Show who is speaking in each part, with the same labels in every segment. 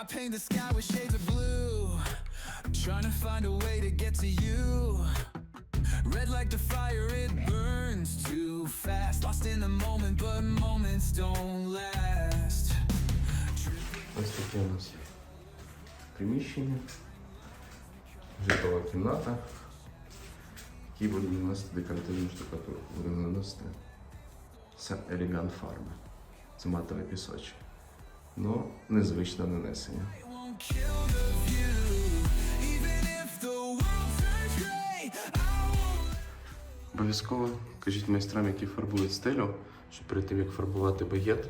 Speaker 1: I paint the sky with shades of blue. Trying to find a way to get to you. Red like the fire, it burns too fast. Lost in the moment, but moments don't last.
Speaker 2: Ось таке у нас приміщення, житлова кімната, який буде наносити декоративну штукатурку. Буде наносити Saint Elegant фарби. Це матовий пісочок. Ну, незвичне нанесення. Обов'язково кажіть майстрам, які фарбують стелю, що перед тим як фарбувати багет,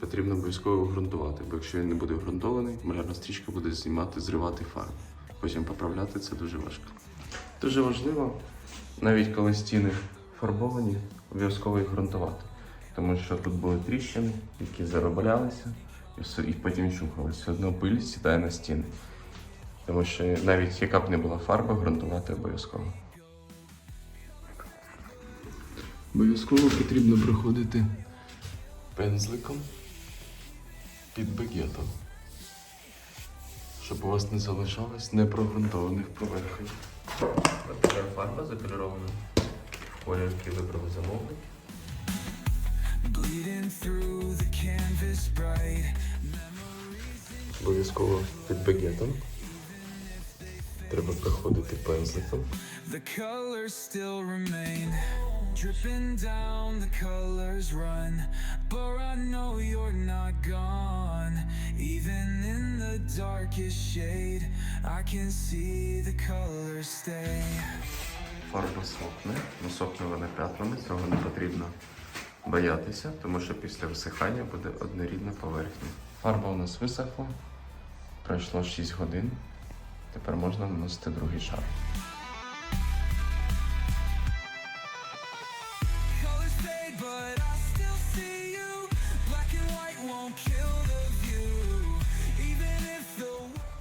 Speaker 2: потрібно обов'язково ґрунтувати, бо якщо він не буде ґрунтований, малярна стрічка буде знімати, зривати фарбу. Потім поправляти це дуже важко. Дуже важливо, навіть коли стіни фарбовані, обов'язково їх ґрунтувати. Тому що тут були тріщини, які зароблялися, і, все, і потім чухалися. Все одно пиль сідає на стіни. Тому що навіть яка б не була фарба, ґрунтувати обов'язково. Обов'язково потрібно проходити пензликом під багетом, щоб у вас не залишалось непроґрунтованих поверхень. От така фарба закольорована. Колір, який вибрали замовник. Обов'язково під багетом. Треба проходити пензликом.
Speaker 1: The colors still remain. Dripping down, the colors run. But I know you're not gone. Even in the darkest shade, I can see the colors stay.
Speaker 2: Фарба сохне, ну сохне вона п'ятнами, цього не потрібно боятися, тому що після висихання буде однорідна поверхня. Фарба у нас висохла, пройшло 6 годин. Тепер можна наносити другий шар.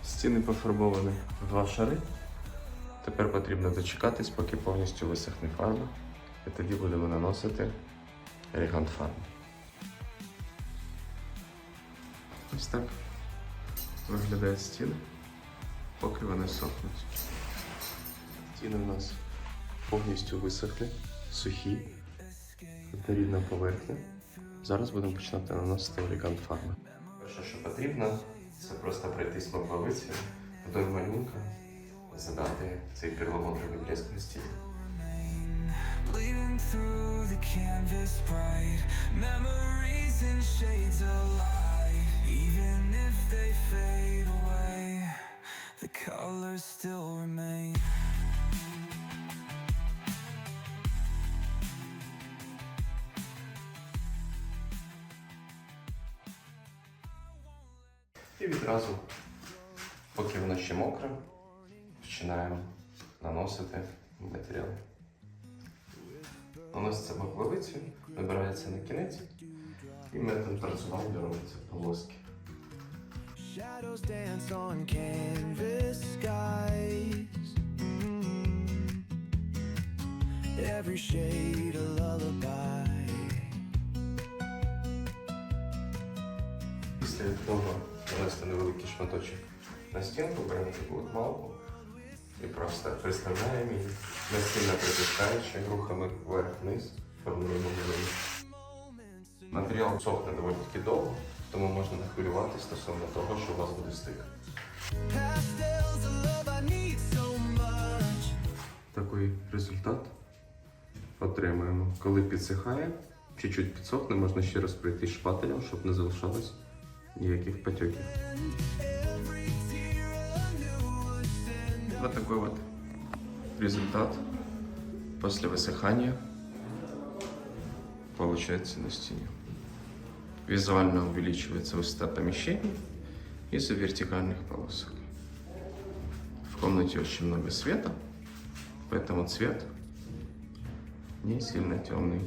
Speaker 2: Стіни пофарбовані в два шари. Тепер потрібно дочекатись, поки повністю висохне фарба. І тоді будемо наносити елегант фарбу. Ось так виглядають стіни, поки вони сохнуть. Стіни у нас повністю висохли, сухі, однорідна поверхня. Зараз будемо починати наносити елегант фарби. Перше, що потрібно, це просто пройтись морковицею вдоль малюнка, задати цей перламутровий блеск на стіні.
Speaker 1: Canvas bright Memories in shades of light Even if they fade away The colors still remain
Speaker 2: І відразу, поки воно ще мокре, починаємо наносити матеріал. Наноситься боковицею, вибирається на кінець, і метод працювання робиться полоски.
Speaker 1: Shadows dance on canvas skies. Every shade a lullaby
Speaker 2: Після того нанести невеликий шматочок на стінку, беремо таку от малку і просто приставляємо її, не сильно притискаючи рухами вверх-вниз, формуємо малюнок. Матеріал сохне доволі таки довго, тому можна не хвилюватися стосовно того, що у вас буде стик. Такий результат отримуємо. Коли підсихає, чуть-чуть підсохне, можна ще раз пройти шпателем, щоб не залишалось ніяких потеків. Вот такой вот результат после высыхания получается на стене. Визуально увеличивается высота помещений из-за вертикальных полосок. В комнате очень много света, поэтому цвет не сильно темный.